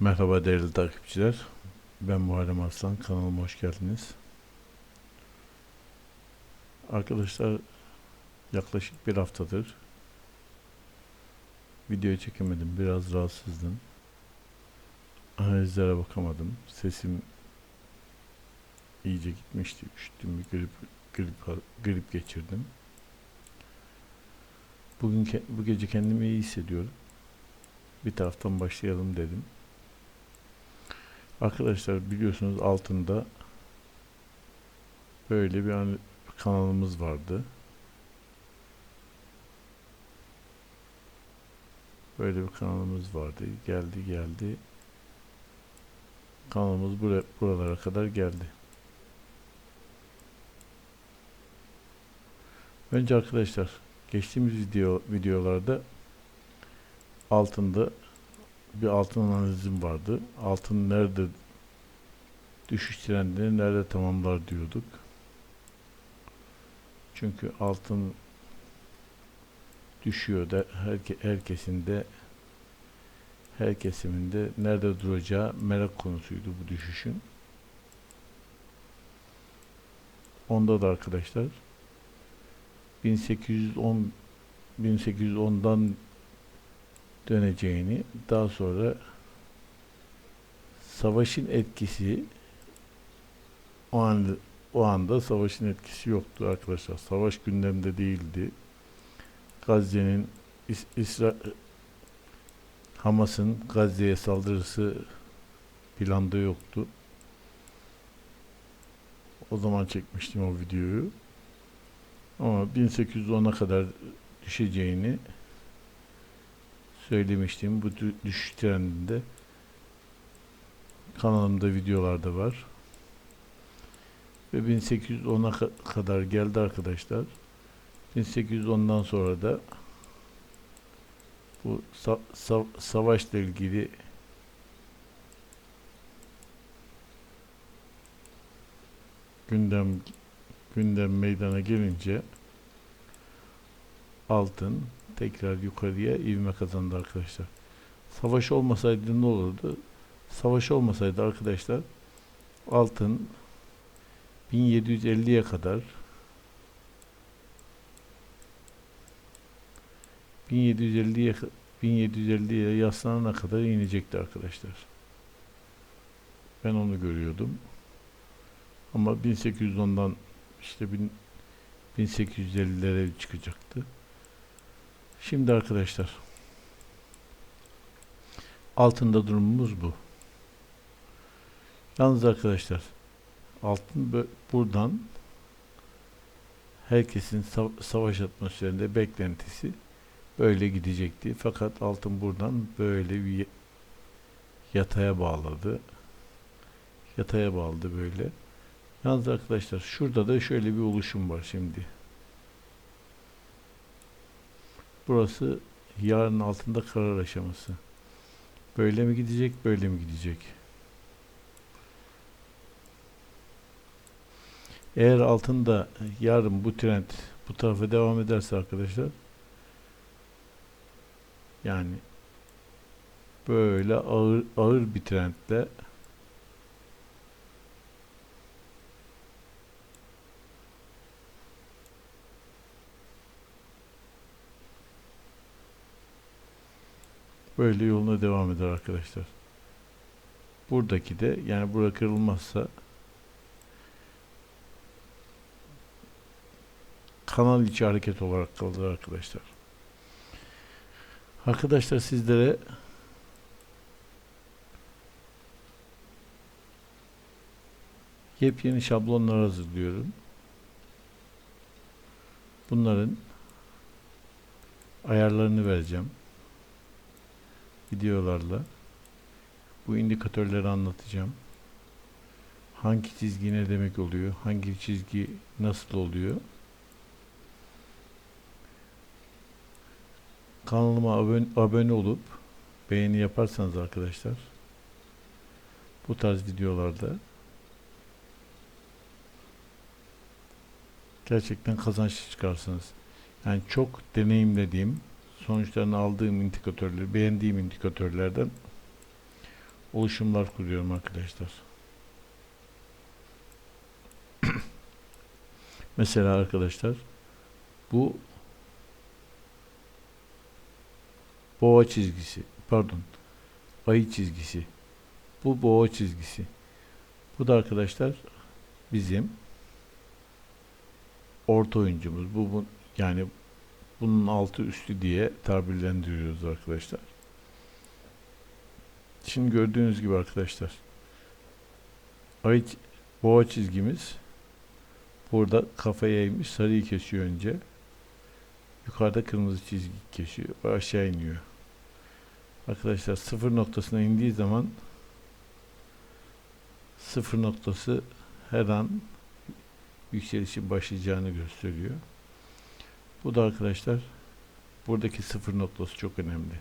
Merhaba değerli takipçiler. Ben Muharrem Arslan. Kanalıma hoş geldiniz. Arkadaşlar yaklaşık bir haftadır video çekemedim. Biraz rahatsızdım. Analizlere bakamadım. Sesim iyice gitmişti. Üşüttüm bir grip, grip, grip geçirdim. Bugün bu gece kendimi iyi hissediyorum. Bir taraftan başlayalım dedim. Arkadaşlar biliyorsunuz altında böyle bir an- kanalımız vardı. Böyle bir kanalımız vardı. Geldi geldi. Kanalımız buraya, buralara kadar geldi. Önce arkadaşlar geçtiğimiz video videolarda altında bir altın analizim vardı. Altın nerede düşüş trendini nerede tamamlar diyorduk. Çünkü altın düşüyor da herke, herkesin de her kesiminde nerede duracağı merak konusuydu bu düşüşün. Onda da arkadaşlar 1810 1810'dan döneceğini daha sonra savaşın etkisi o an o anda savaşın etkisi yoktu arkadaşlar. Savaş gündemde değildi. Gazze'nin İs İsra Hamas'ın Gazze'ye saldırısı planda yoktu. O zaman çekmiştim o videoyu. Ama 1810'a kadar düşeceğini söylemiştim. Bu dü- düşüş trendinde kanalımda videolarda var. Ve 1810'a ka- kadar geldi arkadaşlar. 1810'dan sonra da bu sa- sa- savaşla ilgili gündem gündem meydana gelince altın tekrar yukarıya ivme kazandı arkadaşlar. Savaş olmasaydı ne olurdu? Savaş olmasaydı arkadaşlar altın 1750'ye kadar 1750'ye 1750'ye yaslanana kadar inecekti arkadaşlar. Ben onu görüyordum. Ama 1810'dan işte bin- 1850'lere çıkacaktı. Şimdi arkadaşlar altında durumumuz bu. Yalnız arkadaşlar altın buradan herkesin sa- savaş atmosferinde beklentisi böyle gidecekti. Fakat altın buradan böyle bir yataya bağladı. Yataya bağladı böyle. Yalnız arkadaşlar şurada da şöyle bir oluşum var şimdi. Burası yarın altında karar aşaması. Böyle mi gidecek, böyle mi gidecek? Eğer altında yarın bu trend bu tarafa devam ederse arkadaşlar yani böyle ağır ağır bir trendle böyle yoluna devam eder arkadaşlar. Buradaki de yani bura kırılmazsa kanal içi hareket olarak kalır arkadaşlar. Arkadaşlar sizlere yepyeni şablonlar hazırlıyorum. Bunların ayarlarını vereceğim. Videolarla bu indikatörleri anlatacağım. Hangi çizgi ne demek oluyor? Hangi çizgi nasıl oluyor? Kanalıma abone, abone olup beğeni yaparsanız arkadaşlar bu tarz videolarda gerçekten kazanç çıkarsınız. Yani çok deneyimlediğim, sonuçlarını aldığım indikatörleri, beğendiğim indikatörlerden oluşumlar kuruyorum arkadaşlar. Mesela arkadaşlar bu boğa çizgisi pardon ayı çizgisi bu boğa çizgisi bu da arkadaşlar bizim orta oyuncumuz bu, bu yani bunun altı üstü diye tabirlendiriyoruz arkadaşlar. Şimdi gördüğünüz gibi arkadaşlar ay boğa çizgimiz burada kafaya eğmiş sarıyı kesiyor önce. Yukarıda kırmızı çizgi kesiyor ve aşağı iniyor. Arkadaşlar sıfır noktasına indiği zaman sıfır noktası her an yükselişin başlayacağını gösteriyor. Bu da arkadaşlar buradaki sıfır noktası çok önemli.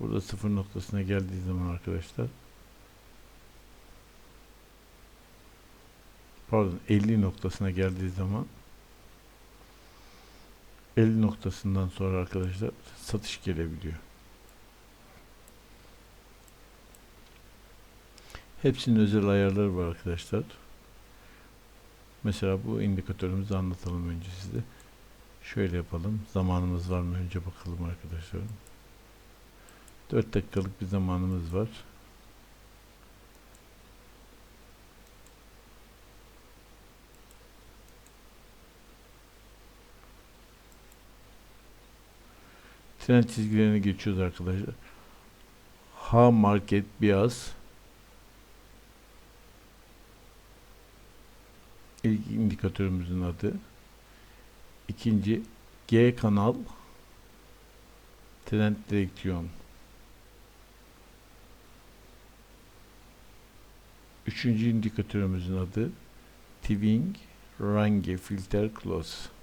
Burada sıfır noktasına geldiği zaman arkadaşlar pardon 50 noktasına geldiği zaman 50 noktasından sonra arkadaşlar satış gelebiliyor. Hepsinin özel ayarları var arkadaşlar. Mesela bu indikatörümüzü anlatalım önce size. Şöyle yapalım. Zamanımız var mı? Önce bakalım arkadaşlar. 4 dakikalık bir zamanımız var. Trend çizgilerini geçiyoruz arkadaşlar. H market bias ilk indikatörümüzün adı. İkinci G kanal trend direksiyon. Üçüncü indikatörümüzün adı Twing Range Filter Close.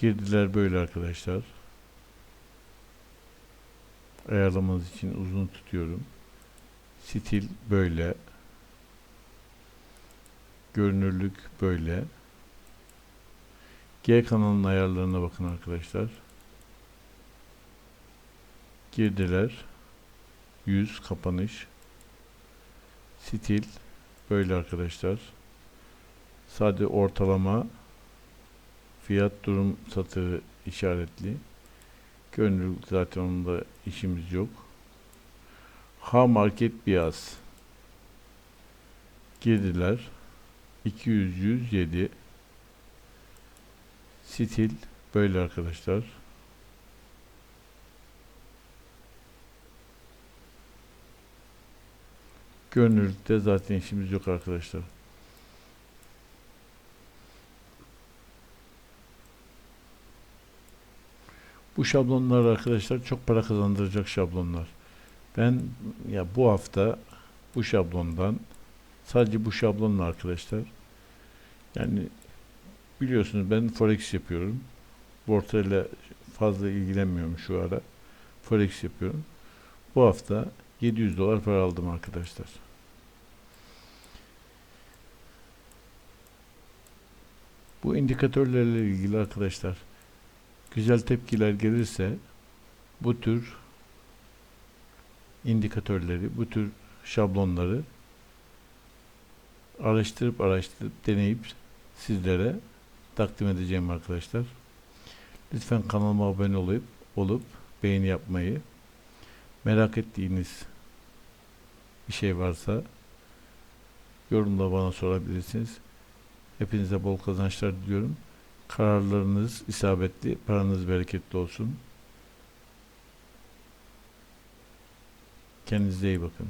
Girdiler böyle arkadaşlar. Ayarlamanız için uzun tutuyorum. Stil böyle. Görünürlük böyle. G kanalının ayarlarına bakın arkadaşlar. Girdiler. Yüz kapanış. Stil böyle arkadaşlar. Sadece ortalama fiyat durum satırı işaretli. Gönüllülük zaten onda işimiz yok. Ha market bias. Girdiler. 200 107 stil böyle arkadaşlar. Gönüllülükte zaten işimiz yok arkadaşlar. Bu şablonlar arkadaşlar çok para kazandıracak şablonlar. Ben ya bu hafta bu şablondan sadece bu şablonla arkadaşlar yani biliyorsunuz ben forex yapıyorum. Borsa ile fazla ilgilenmiyorum şu ara. Forex yapıyorum. Bu hafta 700 dolar para aldım arkadaşlar. Bu indikatörlerle ilgili arkadaşlar güzel tepkiler gelirse bu tür indikatörleri, bu tür şablonları araştırıp araştırıp deneyip sizlere takdim edeceğim arkadaşlar. Lütfen kanalıma abone olup olup beğeni yapmayı merak ettiğiniz bir şey varsa yorumla bana sorabilirsiniz. Hepinize bol kazançlar diliyorum. Kararlarınız isabetli, paranız bereketli olsun. Kendinize iyi bakın.